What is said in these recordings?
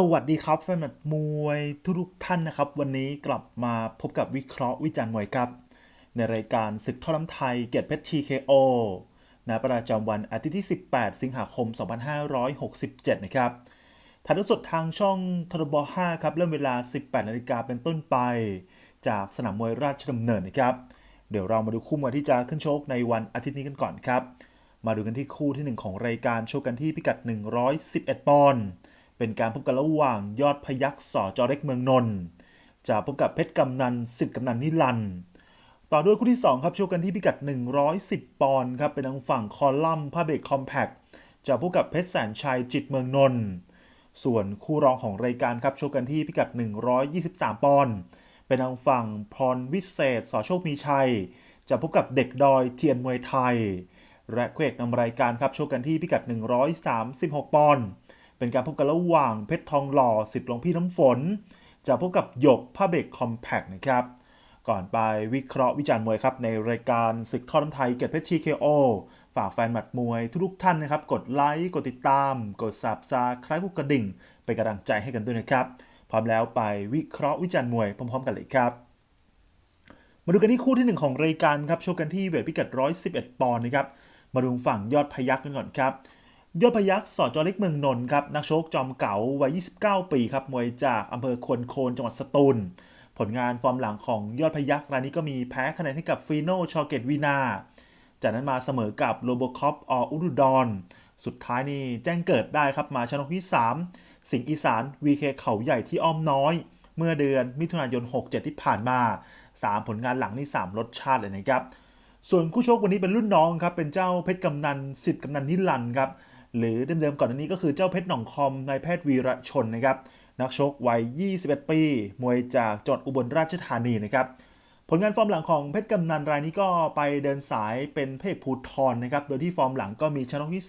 สวัสดีครับแฟนมวยทุกท่านนะครับ วันนี้กลับมาพบกับวิเคราะห์วิจารณ์มวยครับ ในรายการศึกท่อน้ำไทยเกียรติเพชร TKO ณประจำวันอาทิตย์ที่ 18 สิงหาคม 2567 นะครับถ่ายทอดสดทางช่องทรบ5ครับ เริ่มเวลา 18 นาฬิกาเป็นต้นไป จากสนามมวยราชดำเนินนะครับ เดี๋ยวเรามาดูคู่มวยที่จะขึ้นชกในวันอาทิตย์นี้กันก่อนครับ มาดูกันที่คู่ที่ 1 ของรายการโชว์กันที่พิกัด 111 ปอนด์ เป็นการพบกันระหว่างยอดพยักษ์สอจอเล็กเมืองนนท์จะพบกับเพชรกำนันสิทธิ์กำนันนิรันด์ต่อด้วยคู่ที่ 2 ครับโชว์กันที่พิกัด 110 ปอนด์ครับเป็นทางฝั่งคอลัมน์ผ้าเบกคอมแพคจะพบกับเพชรแสนชัยจิตเมืองนนท์ส่วนคู่รองของรายการครับโชว์กันที่พิกัด 123 ปอนด์เป็นทางฝั่งพรวิเศษสอโชคมีชัย จะพบกับเด็กดอยเทียนมวยไทย และคู่เอกนำรายการครับโชว์กันที่พิกัด 136 ปอนด์ เป็นการพบกันระหว่างเพชรทองหล่อสิทธิ์หลวงพี่น้ำฝน จะพบกับหยกผ้าเบรกคอมแพคนะครับ ก่อนไปวิเคราะห์วิจารณ์มวยครับ ในรายการศึกทอดน้ำไทยเกียรติเพชร TKO ฝากแฟนหมัดมวยทุกท่านนะครับ กดไลค์ กดติดตาม กดซับซาคล้ายกุกกระดิ่ง เป็นกำลังใจให้กันด้วยนะครับ พร้อมแล้วไปวิเคราะห์วิจารณ์มวยพร้อมๆ กันเลยครับ มาดูกันที่คู่ที่หนึ่งของรายการครับ โชว์กันที่เวทพิกัด 111 ปอนด์นะครับ มาดูฝั่งยอดพยักกันก่อนครับ ยอดพยักษ์สอจอเล็กเมืองนนท์ครับนักชกจอมเก๋าวัย 29 ปีครับมวยจากอำเภอควนโคนจังหวัดสตูล ผลงานฟอร์มหลังของยอดพยักษ์รายนี้ก็มีแพ้คะแนนให้กับฟีโนชอเกตวีนา จากนั้นมาเสมอกับโลโบคอปออุรุดอนสุดท้ายนี่แจ้งเกิดได้ครับมาชนะที่ 3 สิงห์อีสานวีเคเขาใหญ่ที่อ้อมน้อย เมื่อเดือนมิถุนายน 67 ที่ผ่านมา 3 ผลงานหลังนี่3รสชาติเลยนะครับ ส่วนคู่ชกวันนี้เป็นรุ่นน้องครับเป็นเจ้าเพชรกำนันสิทธิ์กำนันนิรันครับ หรือเดิมๆก่อนอันนี้ก็คือเจ้าเพชรหนองคอมนายแพทย์วีระชนนะครับนักชกวัย 21 ปี มวยจากจังหวัดอุบลราชธานีนะครับผลงานฟอร์มหลังของเพชรกำนันรายนี้ก็ไปเดินสายเป็นเพศภูทรนะครับ โดยที่ฟอร์มหลังก็มีชนะที่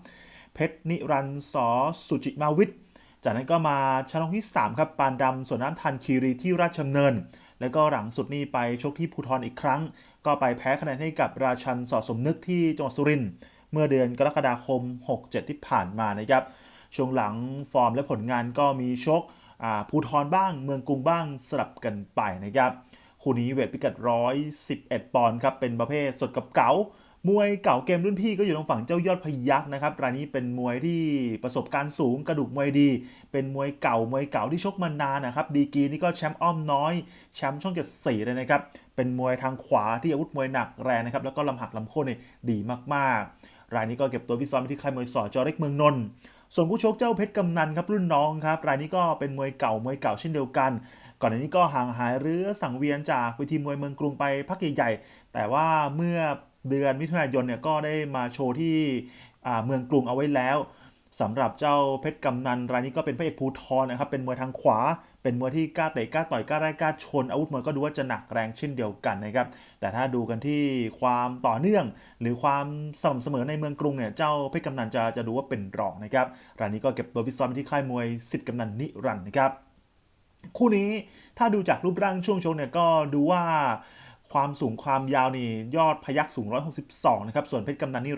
3 เพชรนิรันดร์สอสุจิมาวิทย์จากนั้นก็มาชนะที่ 3 ครับ ปานดำสวนน้ำทันคีรีที่ราชดำเนิน แล้วก็หลังสุดนี่ไปชกที่ภูทรอีกครั้ง ก็ไปแพ้คะแนนให้กับราชันสอสมนึกที่จังหวัดสุรินทร์ เมื่อเดือนกรกฎาคม 67 ที่ผ่านมานะครับ ช่วงหลังฟอร์มและผลงานก็มีชกภูทรบ้างเมืองกรุงบ้างสลับกันไปนะครับคู่นี้เวทพิกัด 111 ปอนด์ครับ เป็นประเภทสดกับเก๋ามวยเก่าเกมรุ่นพี่ก็อยู่ตรงฝั่งเจ้ายอดพยักนะครับ รายนี้เป็นมวยที่ประสบการณ์สูงกระดูกมวยดี เป็นมวยเก่ามวยเก่าที่ชกมานานนะครับ ดีกรีนี่ก็แชมป์อ้อมน้อย แชมป์ช่องเจ็ดสีเลยนะครับ เป็นมวยทางขวาที่อาวุธมวยหนักแรงนะครับ แล้วก็ลำหักลำโค่นนี่ดีมากๆ รายนี้ก็เก็บตัววิซ้อมที่ค่ายมวยสอจอเล็กเมืองนนท์ส่วนผู้ชกเจ้าเพชรกำนันครับรุ่นน้องครับรายนี้ก็เป็นมวยเก่ามวยเก่าเช่นเดียวกัน ก่อนหน้านี้ก็ห่างหายเรือสังเวียนจากเวทีมวยเมืองกรุงไปพักใหญ่ๆแต่ว่าเมื่อเดือนมิถุนายนเนี่ยก็ได้มาโชว์ที่เมืองกรุงเอาไว้แล้วสำหรับเจ้าเพชรกำนันรายนี้ก็เป็นพระเอกภูทรนะครับเป็นมวยทางขวา เป็นมวยที่กล้าเตะกล้าต่อยกล้าไล่กล้าชนอาวุธมวยก็ดูว่าจะหนักแรงเช่นเดียวกันนะครับ แต่ถ้าดูกันที่ความต่อเนื่อง หรือความสม่ำเสมอในเมืองกรุงเนี่ยเจ้าเพชรกำนันจะจะดูว่าเป็นรองนะครับรายนี้ก็เก็บตัวฟิตซ้อมที่ค่ายมวยสิทธิ์กำนันนิรันดร์นะครับคู่นี้ถ้าดูจากรูปร่างช่วงชกเนี่ยก็ดูว่าความสูงความยาวนี่ยอดพยักสูง 162 นะครับ ส่วนเพชรกำนันนี่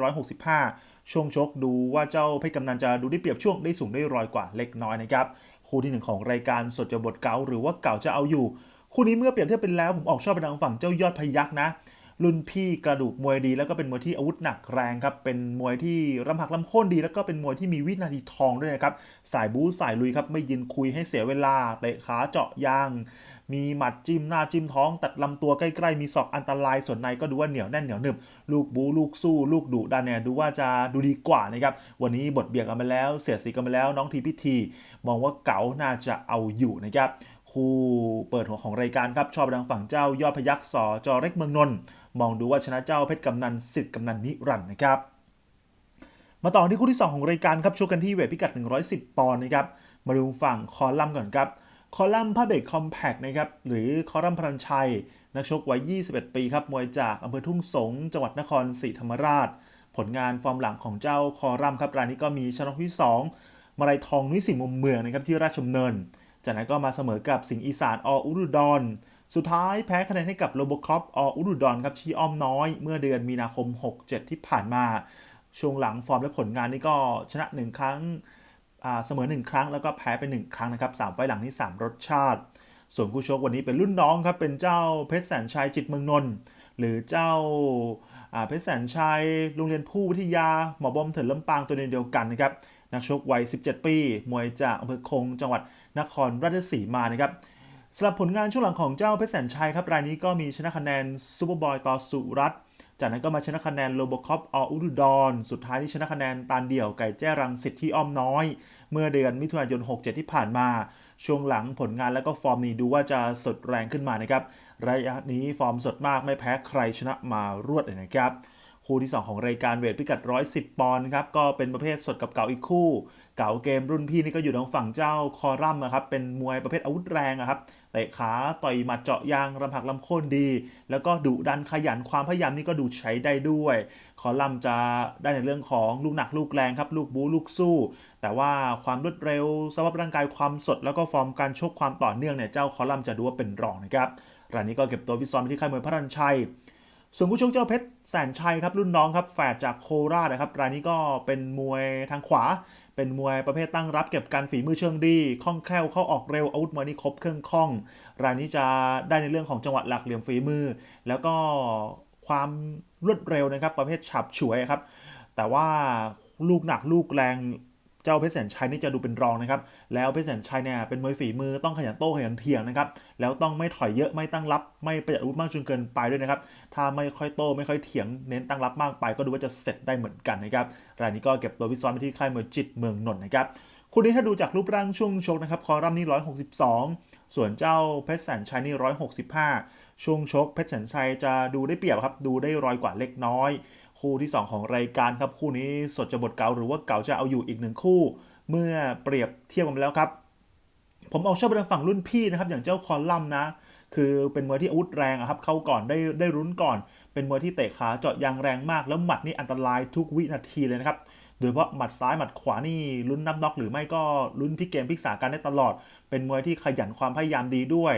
165 ช่วงชกดูว่าเจ้าเพชรกำนันจะดูได้เปรียบช่วงได้สูงได้รอยกว่าเล็กน้อยนะครับ คู่ที่หนึ่งของรายการสดจะบทเก่าหรือว่าเก่าจะเอาอยู่ คู่นี้เมื่อเปรียบเทียบเป็นแล้วผมออกชอบไปทางฝั่งเจ้ายอดพยักนะ รุ่นพี่กระดูกมวยดี แล้วก็เป็นมวยที่อาวุธหนักแรงครับ เป็นมวยที่รำหักลำโค่นดี แล้วก็เป็นมวยที่มีวินาทีทองด้วยนะครับ สายบู๊สายลุยครับไม่ยินคุยให้เสียเวลาเตะขาเจาะยาง มีหมัดจิ้มหน้าจิ้มท้อง ตัดลำตัวใกล้ๆ มีศอกอันตรายส่วนในก็ดูว่าเหนียวแน่นเหนียวหนึบลูกบูลูกสู้ ลูกดุดันเนี่ยดูว่าจะดูดีกว่านะครับวันนี้บทเบียดกันไปแล้ว เสียสีกันไปแล้วน้องทีพิธี มองว่าเก๋าน่าจะเอาอยู่นะครับคู่เปิดหัวของรายการครับชอบดังฝั่งเจ้ายอดพยักษ์สอจอเล็กเมืองนนท์มองดูว่าชนะเจ้าเพชรกำนันสิทธิ์กำนันนิรันด์นะครับมาต่อที่คู่ที่ 2 ของรายการครับชกกันที่เวทพิกัด 110 ปอนด์นะครับมาดูฝั่งคอลัมน์ก่อนครับ คอลัมน์ผ้าเบรกคอมแพกนะครับหรือคอลัมน์พรัญชัย นักชกวัย 21 ปีครับมวยจากอำเภอทุ่งสงจังหวัดนครศรีธรรมราช ผลงานฟอร์มหลังของเจ้าคอลัมน์ครับรายนี้ก็มีชนะที่ 2 มาลัยทองนุ้ยสิมุมเมืองนะครับที่ราชดำเนิน จากนั้นก็มาเสมอกับสิงห์อีสานออุรุดรสุดท้ายแพ้คะแนนให้กับโลโบคอปออุรุดรครับที่อ้อมน้อย เมื่อเดือนมีนาคม 67 ที่ผ่านมา ช่วงหลังฟอร์มและผลงานนี่ก็ชนะ 1 ครั้ง เสมอ 1 ครั้งแล้วก็แพ้ไป 1 ครั้งนะครับ3ไฟหลังนี้3รสชาติ ส่วนคู่ชกวันนี้เป็นรุ่นน้องครับ เป็นเจ้าเพชรแสนชัยจิตเมืองนนท์หรือเจ้าเพชรแสนชัยโรงเรียนผู้วิทยาหมอบอมเถินลำปางตัวเดียวกันนะครับนักชกวัย 17 ปี มวยจากอำเภอคง จังหวัดนครราชสีมานะครับสำหรับผลงานช่วงหลังของเจ้าเพชรแสนชัยครับรายนี้ก็มีชนะคะแนนซูเปอร์บอยต่อสุรัตน์ จากนั้นก็มาชนะคะแนนโลโบคอปออุดุดรสุดท้ายที่ชนะคะแนนตาลเดี่ยวไก่แจ้รังสิทธิ์ที่อ้อมน้อย เมื่อเดือนมิถุนายน 67 ที่ผ่านมา ช่วงหลังผลงานและก็ฟอร์มนี้ดูว่าจะสดแรงขึ้นมานะครับระยะนี้ฟอร์มสดมากไม่แพ้ใครชนะมารวดเลยนะครับคู่ที่ 2 ของรายการเวทพิกัด 110 ปอนด์ครับ ก็เป็นประเภทสดกับเก่าอีกคู่ เก่าเกมรุ่นพี่นี่ก็อยู่ทางฝั่งเจ้าคอรัมนะครับ เป็นมวยประเภทอาวุธแรงอะครับ เตะขาต่อยหมัดเจาะยางรำหักลำโค่นดี แล้วก็ดุดันขยันความพยายามนี่ก็ดูใช้ได้ด้วย คอลัมน์จะได้ในเรื่องของลูกหนักลูกแรงครับ ลูกบู๊ลูกสู้ แต่ว่าความรวดเร็วสภาพร่างกายความสด แล้วก็ฟอร์มการชกความต่อเนื่องเนี่ยเจ้าคอลัมน์จะดูว่าเป็นรองนะครับรายนี้ก็เก็บตัวฟิซ้อมไปที่ค่ายมวยพระรันชัยส่วนผู้ชกเจ้าเพชรแสนชัยครับรุ่นน้องครับแฝดจากโคราชนะครับรายนี้ก็เป็นมวยทางขวา เป็นมวยประเภทตั้งรับเก็บการฝีมือเชิงดีคล่องแคล่วเข้าออกเร็วอาวุธมวยนี่ครบเครื่องคล่อง รายนี้จะได้ในเรื่องของจังหวะหลักเหลี่ยมฝีมือ แล้วก็ความรวดเร็วนะครับ ประเภทฉับฉวยครับ แต่ว่าลูกหนักลูกแรง เจ้าเพชรแสนชัยนี่จะดูเป็นรองนะครับ แล้วเพชรแสนชัยเนี่ยเป็นมวยฝีมือต้องขยันโต้ขยันเถียงนะครับ แล้วต้องไม่ถอยเยอะไม่ตั้งรับ ไม่ประหยัดอาวุธมากจนเกินไปด้วยนะครับ ถ้าไม่ค่อยโต้ไม่ค่อยเถียงเน้นตั้งรับมากไป ก็ดูว่าจะเสร็จได้เหมือนกันนะครับ รายนี้ก็เก็บตัววิซ้อมไปที่ค่ายมวยจิตเมืองนนท์นะครับคู่นี้ถ้าดูจากรูปร่างช่วงชกนะครับ คอรัมนี่162 ส่วนเจ้าเพชรแสนชัยนี่165 ช่วงชกเพชรแสนชัยจะดูได้เปรียบครับ ดูได้รอยกว่าเล็กน้อย คู่ที่ 2 ของรายการครับคู่นี้สดจะบทเก่าหรือว่าเก่าจะเอาอยู่อีกหนึ่งคู่ เมื่อเปรียบเทียบกันแล้วครับ ผมเอาชอบไปทางฝั่งรุ่นพี่นะครับอย่างเจ้าคอลัมน์นะคือเป็นมวยที่อาวุธแรงครับเข้าก่อนได้ได้รุ้นก่อน เป็นมวยที่เตะขาเจาะยางแรงมาก แล้วหมัดนี่อันตรายทุกวินาทีเลยนะครับ โดยเฉพาะหมัดซ้ายหมัดขวานี่ลุ้นนับน็อกหรือไม่ก็ลุ้นพิกเกมพิกสาการได้ตลอด เป็นมวยที่ขยันความพยายามดีด้วย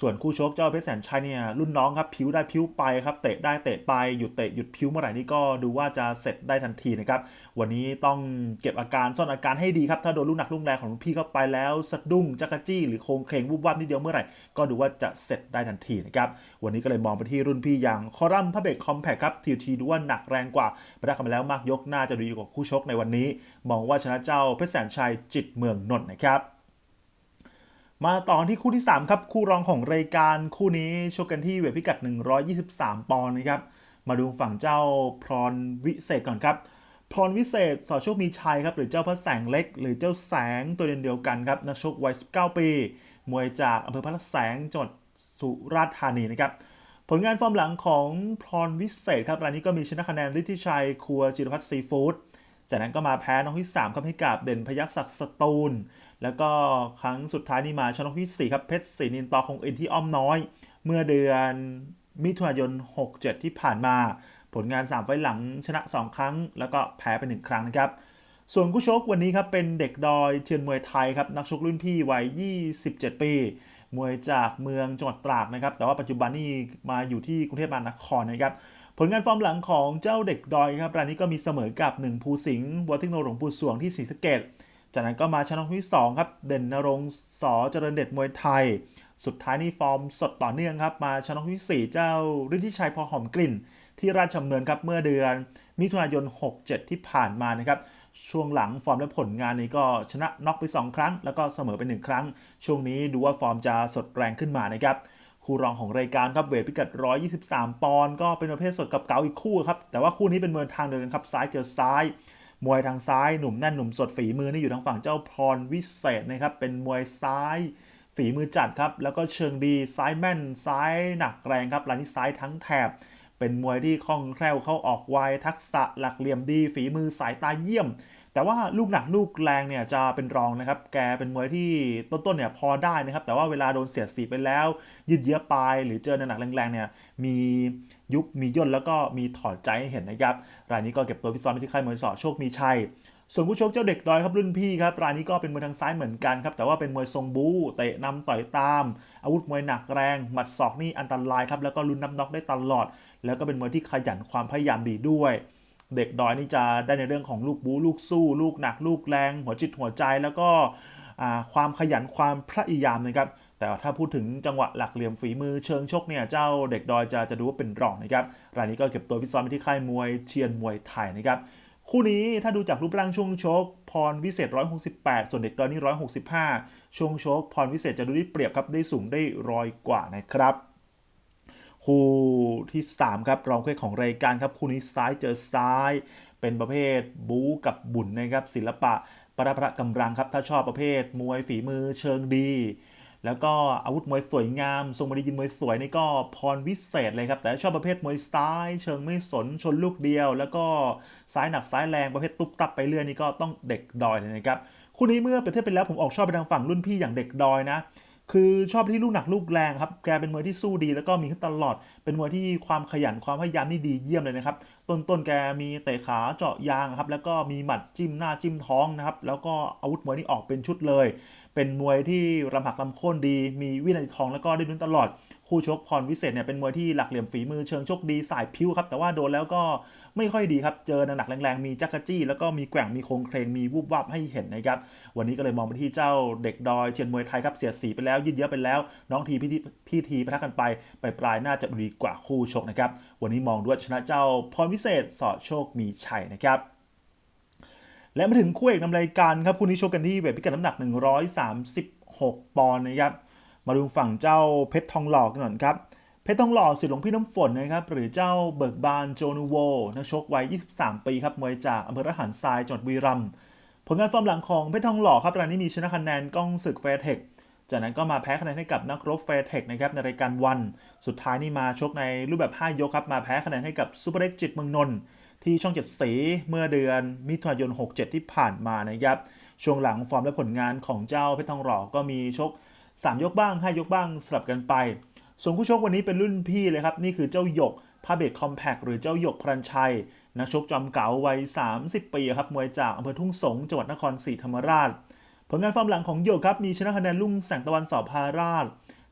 ส่วนคู่ชกเจ้าเพชรแสนชัยเนี่ยรุ่นน้องครับผิวได้ผิวไปครับเตะได้เตะไปหยุดเตะหยุดผิวเมื่อไหร่นี่ก็ดูว่าจะเสร็จได้ทันทีนะครับวันนี้ต้องเก็บอาการซ่อนอาการให้ดีครับถ้าโดนลูกหนักลูกแรงของรุ่นพี่เข้าไปแล้วสะดุ้งจักรจี้หรือโครงเคลงวุบวับนิดเดียวเมื่อไหร่ก็ดูว่าจะเสร็จได้ทันทีนะครับวันนี้ก็เลยมองไปที่รุ่นพี่อย่างคอรัมพระเบกคอมแพคครับทีทีดูว่าหนักแรงกว่าไปได้กันมาแล้วมากยกน่าจะดีกว่าคู่ชกในวันนี้ มองว่าชนะเจ้าเพชรแสนชัยจิตเมืองนนท์นะครับ มาต่อที่คู่ที่ 3 ครับ คู่รองของรายการคู่นี้ชกกันที่เวทพิกัด 123 ปอนด์นะครับ มาดูฝั่งเจ้าพรวิเศษก่อนครับพรวิเศษสอโชคมีชัยครับหรือเจ้าพระแสงเล็ก หรือเจ้าแสงตัวเดียวกันครับนักชกวัย 19 ปี มวยจากอำเภอพระแสงจังหวัดสุราษฎร์ธานีนะครับผลงานฟอร์มหลังของพรวิเศษครับรายนี้ก็มีชนะคะแนนฤทธิชัยครัวจิรพัฒน์ซีฟู้ด จากนั้นก็มาแพ้น้องที่ 3 ครับให้กับเด่นพยักศักดิ์สตูล แล้วก็ครั้งสุดท้ายนี่มาชนะที่ 4 ครับเพชรศรีนินตอคงอินที่อ้อมน้อย เมื่อเดือนมิถุนายน 67 ที่ผ่านมา ผลงาน 3 ไฟหลังชนะ 2 ครั้ง แล้วก็แพ้ไป 1 ครั้งนะครับ ส่วนคู่ชกวันนี้ครับเป็นเด็กดอยเชียนมวยไทยครับนักชกรุ่นพี่วัย 27 ปี มวยจากเมืองจังหวัดตราดนะครับ แต่ว่าปัจจุบันนี่มาอยู่ที่กรุงเทพมหานครนะครับ ผลงานฟอร์มหลังของเจ้าเด็กดอยครับรายนี้ก็มีเสมอกับ 1 ภูสิงห์วัวทิโนหลวงปู่สวงที่ศรีสะเกดจากนั้นก็มาชนะที่2ครับเด่นนรงสอเจริญเด็ดมวยไทย สุดท้ายนี่ฟอร์มสดต่อเนื่องครับมาชนะที่4เจ้าฤทธิชัยพอหอมกลิ่น ที่ราชดำเนินครับเมื่อเดือน มิถุนายน 67 ที่ผ่านมานะครับช่วงหลังฟอร์มและผลงานนี้ก็ชนะน็อกไป 2 ครั้ง แล้วก็เสมอไป 1 ครั้ง ช่วงนี้ดูว่าฟอร์มจะสดแรงขึ้นมานะครับ คู่รองของรายการครับเวทพิกัด 123 ปอนด์ก็เป็นประเภทสดกับเก๋าอีกคู่ครับ แต่ว่าคู่นี้เป็นมวยทางเดินครับซ้ายเจอซ้าย มวยทางซ้ายหนุ่มแน่นหนุ่มสดฝีมือนี่อยู่ทางฝั่งเจ้าพรวิเศษนะครับ เป็นมวยซ้ายฝีมือจัดครับ แล้วก็เชิงดีซ้ายแม่นซ้ายหนักแรงครับลายนี้ซ้ายทั้งแถบ เป็นมวยที่คล่องแคล่วเข้าออกไวทักษะหลักเหลี่ยมดี ฝีมือสายตาเยี่ยม แต่ว่าลูกหนักลูกแรงเนี่ยจะเป็นรองนะครับ แกเป็นมวยที่ต้นๆเนี่ยพอได้นะครับ แต่ว่าเวลาโดนเสียดสีไปแล้ว ยืดเยื้อปหรือเจอหนักแรงๆเนี่ยมียุบมีย่นแล้วก็มีถอดใจให้เห็นนะครับรายนี้ก็เก็บตัวฟิตซ้อมไปที่ค่ายมวยสอโชคมีชัยส่วนผู้ชกเจ้าเด็กดอยครับรุ่นพี่ครับรายนี้ก็เป็นมวยทางซ้ายเหมือนกันครับแต่ว่าเป็นมวยทรงบู๊เตะนำต่อยตาม อาวุธมวยหนักแรงหมัดศอกนี่อันตรายครับแล้วก็ลุ้นนับน็อกได้ตลอด แล้วก็เป็นมวยที่ขยันความพยายามดีด้วย เด็กดอยนี่จะได้ในเรื่องของลูกบู๊ลูกสู้ ลูกหนัก ลูกแรง หัวจิตหัวใจแล้วก็ความขยันความพยายามนะครับ แต่ถ้าพูดถึงจังหวะหลักเหลี่ยมฝีมือเชิงชกเนี่ยเจ้าเด็กดอยจะจะดูว่าเป็นรองนะครับรายนี้ก็เก็บตัวฟิตซ้อมไปที่ค่ายมวยเชียนมวยไทยนะครับคู่นี้ถ้าดูจากรูปร่างช่วงชก พรวิเศษ 168 ส่วนเด็กดอยนี่165 ช่วงชก พรวิเศษจะดูได้เปรียบครับได้สูงได้ร้อยกว่านะครับ คู่ที่ 3 ครับรองคู่ของรายการครับคู่นี้ซ้ายเจอซ้าย เป็นประเภทบู๊กับบุญนะครับศิลปะประพระกำลังครับถ้าชอบประเภท มวยฝีมือเชิงดี แล้วก็อาวุธมวยสวยงาม ทรงบริยินมวยสวยนี่ก็พรวิเศษเลยครับ แต่ชอบประเภทมวยซ้าย เชิงไม่สนชนลูกเดียว แล้วก็ซ้ายหนักซ้ายแรงประเภทตุ๊บตับไปเรื่อยนี่ก็ต้องเด็กดอยเลยนะครับคู่นี้เมื่อเปรียบเทียบไปแล้วผมออกชอบไปทางฝั่งรุ่นพี่อย่างเด็กดอยนะ คือชอบที่ลูกหนักลูกแรงครับ แกเป็นมวยที่สู้ดีแล้วก็มีขึ้นตลอด เป็นมวยที่ความขยันความพยายามนี่ดีเยี่ยมเลยนะครับ ต้นต้นๆแกมีเตะขาเจาะยางครับ แล้วก็มีหมัดจิ้มหน้าจิ้มท้องนะครับ แล้วก็อาวุธมวยนี่ออกเป็นชุดเลย เป็นมวยที่รำหักลำโค่นดี มีวินัยทองแล้วก็ได้ลุ้นตลอด คู่ชกพรวิเศษเนี่ยเป็นมวยที่หลักเหลี่ยมฝีมือเชิงชกดีสายพิ้วครับแต่ว่าโดนแล้วก็ไม่ค่อยดีครับเจอหนักๆแรงๆมีจักรจี้ แล้วก็มีแกว่งมีโครงเครงมีวูบวับให้เห็นนะครับวันนี้ก็เลยมองไปที่เจ้าเด็กดอยเชียนมวยไทยครับเสียสีไปแล้วยืดเยอะไปแล้ว น้องทีพี่ทีพี่ทีปทักกันไปไปปลายน่าจะดีกว่าคู่ชกนะครับวันนี้มองด้วยชนะเจ้าพรวิเศษสอดโชคมีชัยนะครับและมาถึงคู่เอกนำรายการครับคู่นี้ชกกันที่เวทพิกัดน้ำหนัก 136 ปอนด์นะครับ มาดูฝั่งเจ้าเพชรทองหล่อกันหน่อยครับ เพชรทองหล่อสิทธิ์หลวงพี่น้ำฝนนะครับ หรือเจ้าเบิกบานโจนูโว นักชกวัย 23 ปีครับมวยจากอำเภอระหันทรายจังหวัดบุรีรัมย์ผลงานฟอร์มหลังของเพชรทองหล่อครับรายนี้มีชนะคะแนนก้องศึกแฟร์เทคจากนั้นก็มาแพ้คะแนนให้กับนักรบแฟร์เทคนะครับในรายการวัน สุดท้ายนี่มาชกในรูปแบบ 5 ยกครับมาแพ้คะแนนให้กับซูเปอร์เล็กจิตเมืองนนท์ที่ช่องเจ็ดสีเมื่อเดือนมิถุนายน 67 ที่ผ่านมานะครับช่วงหลังฟอร์มและผลงานของเจ้าเพชรทองหล่อก็มีชก 3 ยกบ้าง 5 ยกบ้างสลับกันไป ส่วนคู่ชกวันนี้เป็นรุ่นพี่เลยครับ นี่คือเจ้าหยกพาเบกคอมแพกหรือเจ้าหยกพรัญชัย นักชกจอมเก๋าวัย 30 ปีครับมวยจากอำเภอทุ่งสงจังหวัดนครศรีธรรมราช ผลงานฟอร์มหลังของหยกครับมีชนะคะแนนลุ่งแสงตะวันสอบพาราช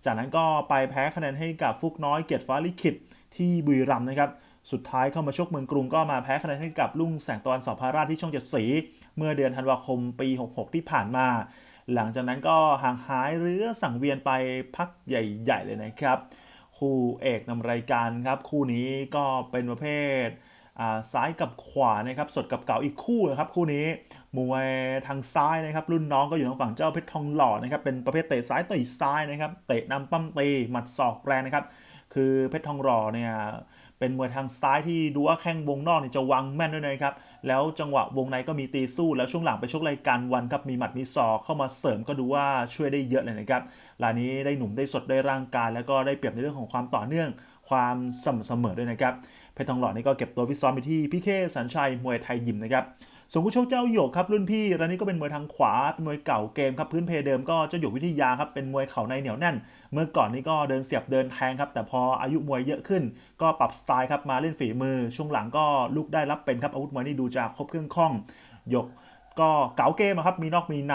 จากนั้นก็ไปแพ้คะแนนให้กับฟุกน้อยเกียรติฟ้าลิขิตที่บุรีรัมย์นะครับสุดท้ายเข้ามาชกเมืองกรุงก็มาแพ้คะแนนให้กับลุ่งแสงตะวันสอบพาราชที่ช่องเจ็ดสี เมื่อเดือนธันวาคมปี 66 ที่ผ่านมา หลังจากนั้นก็ห่างหายหรือสังเวียนไปพักใหญ่ ๆ เลยนะครับ คู่เอกนำรายการครับ คู่นี้ก็เป็นประเภทซ้ายกับขวานะครับสดกับเก่าอีกคู่นะครับคู่นี้มวยทางซ้ายนะครับ รุ่นน้องก็อยู่ทางฝั่งเจ้าเพชรทองหล่อนะครับเป็นประเภทเตะซ้ายต่อยซ้ายนะครับเตะนำปั้มตีหมัดศอกแรงนะครับ คือเพชรทองหล่อเนี่ย เป็นมวยทางซ้ายที่ดูว่าแข้งวงนอกเนี่ยจะวางแม่นด้วยนะครับ แล้วจังหวะวงในก็มีตีสู้ แล้วช่วงหลังไปชกรายการวันครับ มีหมัดมีศอกเข้ามาเสริมก็ดูว่าช่วยได้เยอะเลยนะครับรายนี้ได้หนุ่มได้สดได้ร่างกาย แล้วก็ได้เปรียบในเรื่องของความต่อเนื่อง ความสม่ำเสมอด้วยนะครับ เพชรทองหล่อนี่ก็เก็บตัวฟิตซ้อมไปที่พี่เคสัญชัยมวยไทยยิมนะครับ ส่วนผู้ชกเจ้าหยกครับรุ่นพี่รายนี้ก็เป็นมวยทางขวาเป็นมวยเก่าเกมครับพื้นเพเดิมก็เจ้าหยกวิทยาครับเป็นมวยเข่าในเหนียวแน่น เมื่อก่อนนี้ก็เดินเสียบเดินแทงครับแต่พออายุมวยเยอะขึ้น ก็ปรับสไตล์ครับมาเล่นฝีมือ ช่วงหลังก็ลุกได้รับเป็นครับอาวุธมวยนี่ดูจะครบเครื่องคล่องหยกก็เก๋าเกมครับมีนอกมีใน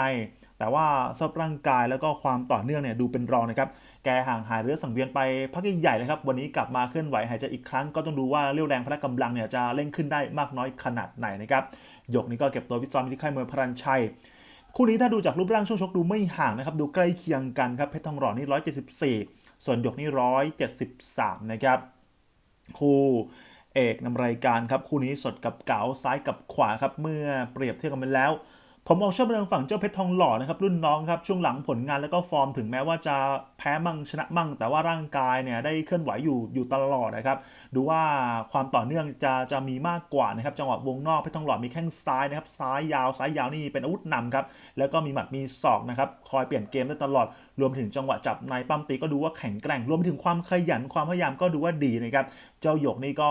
แต่ว่าสภาพร่างกายแล้วก็ความต่อเนื่องเนี่ยดูเป็นรองนะครับแกห่างหายเรือสังเวียนไปพักใหญ่เลยครับวันนี้กลับมาเคลื่อนไหวหายใจอีกครั้งก็ต้องดูว่าเรี่ยวแรงพละกำลังเนี่ยจะเร่งขึ้นได้มากน้อยขนาดไหนนะครับ หยกนี่ก็เก็บตัวฟิซ้อมที่ค่ายมวยพรัญชัย คู่นี้ถ้าดูจากรูปร่างช่วงชกดูไม่ห่างนะครับ ดูใกล้เคียงกันครับเพชรทองหล่อนี่ 174 ส่วนหยกนี่ 173 นะครับคู่เอกนำรายการครับคู่นี้สดกับเก๋าซ้ายกับขวาครับเมื่อเปรียบเทียบกันไปแล้ว ผมออกชอบไปทางฝั่งเจ้าเพชรทองหล่อนะครับรุ่นน้องครับช่วงหลังผลงานแล้วก็ฟอร์มถึงแม้ว่าจะแพ้มั่งชนะมั่ง แต่ว่าร่างกายเนี่ยได้เคลื่อนไหวอยู่อยู่ตลอดนะครับ ดูว่าความต่อเนื่องจะจะมีมากกว่านะครับ จังหวะวงนอกเพชรทองหล่อมีแข้งซ้ายนะครับซ้ายยาวซ้ายยาวนี่เป็นอาวุธนำครับ แล้วก็มีหมัดมีศอกนะครับคอยเปลี่ยนเกมได้ตลอด รวมถึงจังหวะจับในปั้มตีก็ดูว่าแข็งแกร่ง รวมถึงความขยันความพยายามก็ดูว่าดีนะครับ เจ้าหยกนี่ก็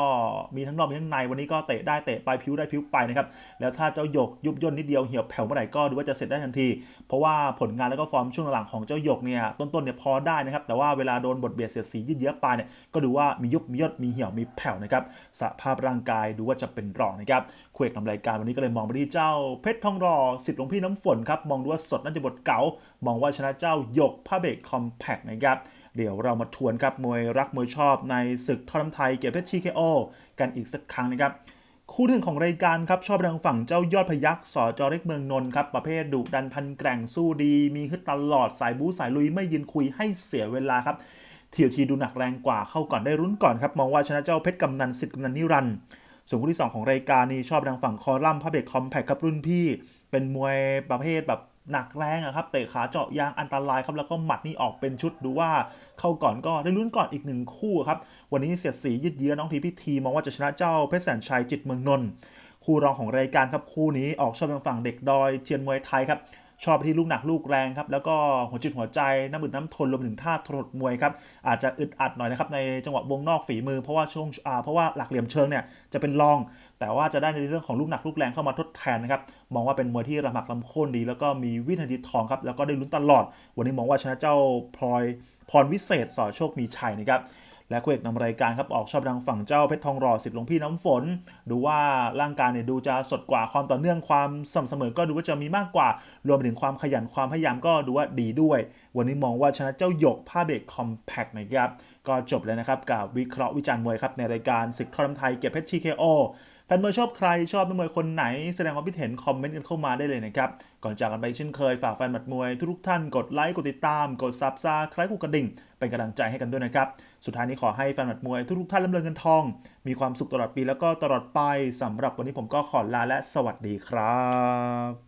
มีทั้งนอกมีทั้งในวันนี้ก็เตะได้เตะไปพิ้วได้พิ้วไปนะครับแล้วถ้าเจ้าหยกยุบย่นนิดเดียวเหี่ยวแผ่วเมื่อไหร่ก็ดูว่าจะเสร็จได้ทันที เพราะว่าผลงานแล้วก็ฟอร์มช่วงหลังของเจ้าหยกเนี่ยต้นๆเนี่ยพอได้นะครับ แต่ว่าเวลาโดนบทเบียดเสียดสียืดเยื้อไปเนี่ยก็ดูว่ามียุบมีย่นมีเหี่ยวมีแผ่วนะครับสภาพร่างกายดูว่าจะเป็นรองนะครับคู่เอกนำรายการวันนี้ก็เลยมองไปที่เจ้าเพชรทองรอสิทธิ์หลวงพี่น้ำฝนครับมองดูว่าสดน่าจะบทเก๋ามองว่าชนะเจ้าหยกผ้าเบรกคอมแพกนะครับเดี๋ยวเรามาทวนครับมวยรักมวยชอบในศึกท่อน้ำไทยเกียรติเพชร TKO กันอีกสักครั้งนะครับ คู่หนึ่งของรายการครับชอบทางฝั่งเจ้ายอดพยักสอจอเล็กเมืองนนท์ครับประเภทดุดันพันแกร่งสู้ดี มีฮึดตลอดสายบู๊สายลุยไม่ยืนคุยให้เสียเวลาครับทีทีดูหนักแรงกว่าเข้าก่อนได้รุ้นก่อนครับมองว่าชนะเจ้าเพชรกำนันสิทธิ์กำนันนิรันดร์ส่วนคู่ที่ 2 ของรายการนี้ชอบทางฝั่งคอลัมน์พระเบกคอมแพคครับรุ่นพี่ เป็นมวยประเภทแบบหนักแรงอะครับเตะขาเจาะยางอันตรายครับแล้วก็หมัดนี่ออกเป็นชุดดูว่าเข้าก่อนก็ได้ลุ้นก่อนอีกหนึ่งคู่ครับ วันนี้เสียดสียืดเยื้อน้องทีพิธีมองว่าจะชนะเจ้าเพชรแสนชัยจิตเมืองนนท์คู่รองของรายการครับคู่นี้ออกชอบทางฝั่งเด็กดอยเชียนมวยไทยครับชอบที่ลูกหนักลูกแรงครับแล้วก็หัวจิตหัวใจน้ำอึดน้ำทนรวมถึงท่าทรดมวยครับอาจจะอึดอัดหน่อยนะครับในจังหวะวงนอกฝีมือเพราะว่าช่วงเพราะว่าหลักเหลี่ยมเชิงเนี่ยจะเป็นรอง แต่ว่าจะได้ในเรื่องของลูกหนักลูกแรงเข้ามาทดแทนนะครับมองว่าเป็นมวยที่ระหมักลำโค่นดี แล้วก็มีวินาทีทองครับแล้วก็ได้ลุ้นตลอด วันนี้มองว่าชนะเจ้าพลอยพรวิเศษสอโชคมีชัยนะครับ และคู่เอกนำรายการครับออกชอบทางฝั่งเจ้าเพชรทองหล่อสิทธิ์หลวงพี่น้ำฝน ดูว่าร่างกายเนี่ยดูจะสดกว่าความต่อเนื่องความสม่ำเสมอก็ดูว่าจะมีมากกว่า รวมถึงความขยันความพยายามก็ดูว่าดีด้วย วันนี้มองว่าชนะเจ้าหยกผ้าเบรกคอมแพคนะครับก็จบแล้วนะครับกับวิเคราะห์วิจารณ์มวยครับในรายการศึกทอรไทยเก็บเพชร TKO แฟนมวยชอบใครชอบนักมวยคนไหน แสดงความคิดเห็นคอมเมนต์กันเข้ามาได้เลยนะครับ ก่อนจากกันไปเช่นเคยฝากแฟนหมัดมวยทุกท่านกดไลค์กดติดตาม กดซับซาคล้ายกูกระดิ่ง เป็นกำลังใจให้กันด้วยนะครับ สุดท้ายนี้ขอให้แฟนหมัดมวยทุกๆท่านร่ำรวยเงินทอง มีความสุขตลอดปีแล้วก็ตลอดไปสำหรับวันนี้ผมก็ขอลาและสวัสดีครับ